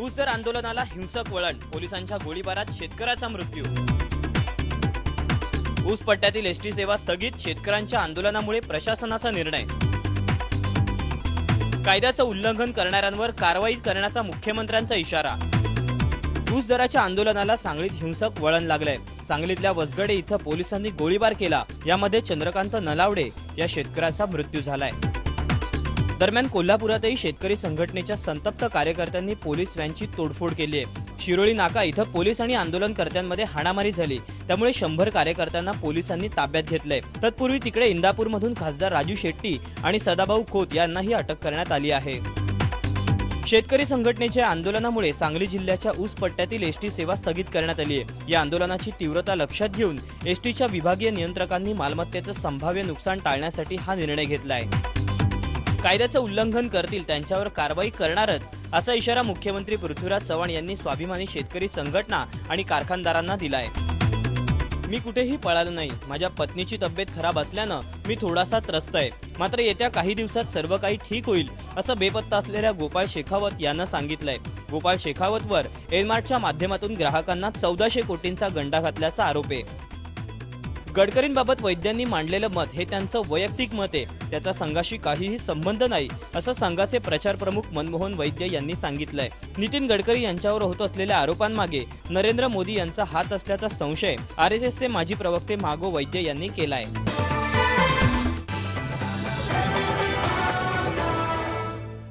ऊस दर आंदोलनाला हिंसक वळण पोलिसांच्या गोळीबारात शेतकऱ्याचा मृत्यू. ऊस पट्ट्यातील एसटी सेवा स्थगित शेतकऱ्यांच्या आंदोलनामुळे प्रशासनाचा निर्णय. कायद्याचं उल्लंघन करणाऱ्यांवर कारवाई करण्याचा मुख्यमंत्र्यांचा इशारा. ऊस दराच्या आंदोलनाला सांगलीत हिंसक वळण लागलंय. सांगलीतल्या वसगडे इथं पोलिसांनी गोळीबार केला. यामध्ये चंद्रकांत नलावडे या शेतकऱ्याचा मृत्यू झालाय. दरम्यान कोल्हापुरातही शेतकरी संघटनेच्या संतप्त कार्यकर्त्यांनी पोलीस व्हॅनची तोडफोड केली आहे. शिरोळी नाका इथं पोलीस आणि आंदोलनकर्त्यांमध्ये हाणामारी झाली. त्यामुळे शंभर कार्यकर्त्यांना पोलिसांनी ताब्यात घेतलंय. तत्पूर्वी तिकडे इंदापूरमधून खासदार राजू शेट्टी आणि सदाभाऊ खोत यांनाही अटक करण्यात आली आहे. शेतकरी संघटनेच्या आंदोलनामुळे सांगली जिल्ह्याच्या ऊस पट्ट्यातील एसटी सेवा स्थगित करण्यात आली आहे. या आंदोलनाची तीव्रता लक्षात घेऊन एसटीच्या विभागीय नियंत्रकांनी मालमत्तेचं संभाव्य नुकसान टाळण्यासाठी हा निर्णय घेतला आहे कायद्याचं उल्लंघन करतील त्यांच्यावर कारवाई करणारच असा इशारा मुख्यमंत्री पृथ्वीराज चव्हाण यांनी स्वाभिमानी शेतकरी संघटना आणि कारखानदारांना दिलाय. मी कुठेही पळालो नाही माझ्या पत्नीची तब्येत खराब असल्यानं मी थोडासा त्रस्त आहे. मात्र येत्या काही दिवसात सर्व काही ठीक होईल असं बेपत्ता असलेल्या गोपाळ शेखावत यानं सांगितलंय. गोपाळ शेखावतवर एलमार्टच्या माध्यमातून ग्राहकांना चौदाशे कोटींचा गंडा घातल्याचा आरोप आहे. गडकरींबाबत वैद्यांनी मांडलेलं मत हे त्यांचं वैयक्तिक मत आहे. त्याचा संघाशी काहीही संबंध नाही असं संघाचे प्रचार प्रमुख मनमोहन वैद्य यांनी सांगितलंय. नितीन गडकरी यांच्यावर होत असलेल्या आरोपांमागे नरेंद्र मोदी यांचा हात असल्याचा संशय आर एस एसचे माजी प्रवक्ते मागो वैद्य यांनी केलाय.